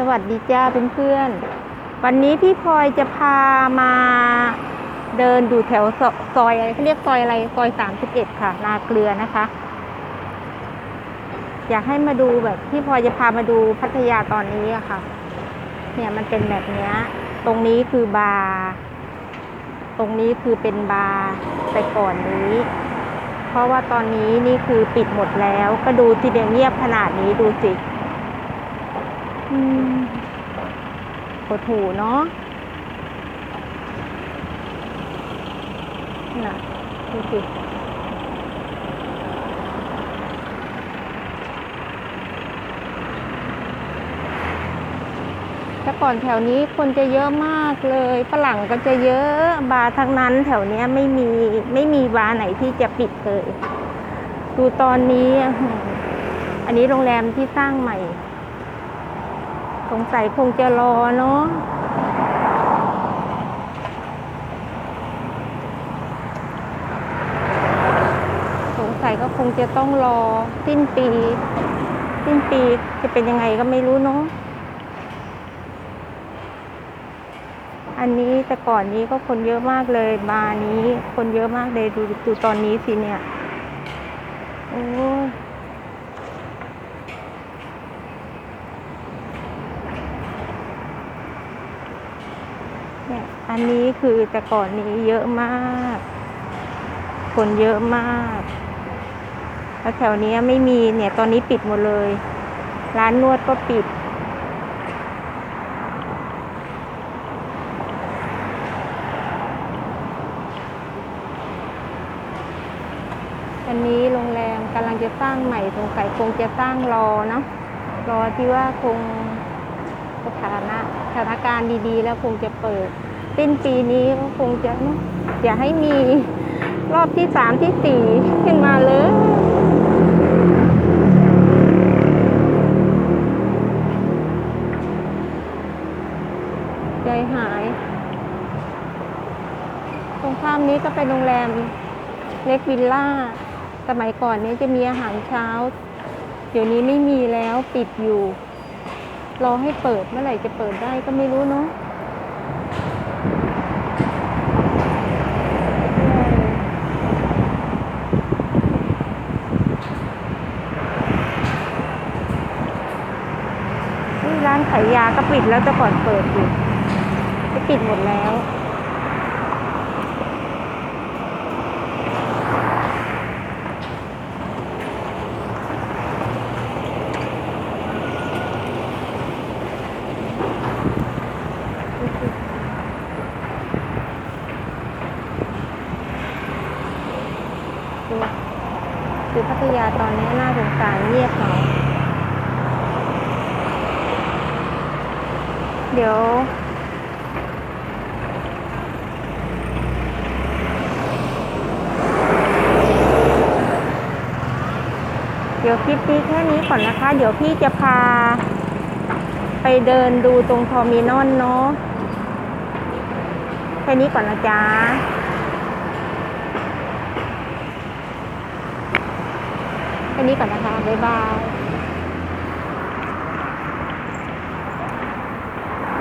สวัสดีจ้าเพื่อนๆ วันนี้พี่พลอยจะพามาเดินดูแถวซอยอะไรเขาเรียกซอยอะไรซอยสามสิบเอ็ดค่ะ นาเกลือนะคะ อยากให้มาดูแบบพี่พลอยจะพามาดูพัทยาตอนนี้อะค่ะ เนี่ยมันเป็นแบบเนี้ย ตรงนี้คือบาร์ ตรงนี้คือเป็นบาร์แต่ก่อนนี้ เพราะว่าตอนนี้นี่คือปิดหมดแล้ว ก็ดูที่เดียเงียบขนาดนี้ดูสิ อืมปวดหูเนาะน่ะดูสิแต่ก่อนแถวนี้คนจะเยอะมากเลยฝรั่งก็จะเยอะบาร์ทั้งนั้นแถวนี้ไม่มีไม่มีบาร์ไหนที่จะปิดเลย ดูตอนนี้ อันนี้โรงแรมที่สร้างใหม่ สงสัยคงจะรอเนาะสงสัยก็คงจะต้องรอสิ้นปี สิ้นปีจะเป็นยังไงก็ไม่รู้เนาะอันนี้แต่ก่อนนี้ก็คนเยอะมากเลยบาร์นี้ คนเยอะมากเลยดูดูตอนนี้สิเนี่ย โอ้ เนี่ยอันนี้คือแต่ก่อนนี้เยอะมาก คนเยอะมากแล้วแถวนี้ไม่มีเนี่ยตอนนี้ปิดหมดเลย ร้านนวดก็ปิด อันนี้โรงแรมกำลังจะสร้างใหม่สงสัยคงจะสร้างรอเนาะรอที่ว่าคง ถานะสถานการณ์ดีๆ แล้วคงจะเปิดสิ้นปีนี้ก็คงจะอย่าให้มีรอบที่สามที่สี่ขึ้นมาเลยใจหาย ตรงข้ามนี้ก็เป็นโรงแรมเล็กวิลล่า สมัยก่อนนี้จะมีอาหารเช้า เดี๋ยวนี้ไม่มีแล้วปิดอยู่ รอให้เปิดเมื่อไหร่จะเปิดได้ก็ไม่รู้เนาะร้านขายยาก็ปิดแล้วแต่ก่อนเปิดอยู่ปิดหมดแล้ว ดู คือพัทยาตอนนี้น่าสงสารเงียบเหงาเดี๋ยว เดี๋ยวคลิปนี้แค่นี้ก่อนนะคะ เดี๋ยวพี่จะพา ไปเดินดูตรงทอร์มินอลเนาะแค่นี้ก่อนนะจ๊ะ แค่นี้ก่อนนะคะ บ๊ายบาย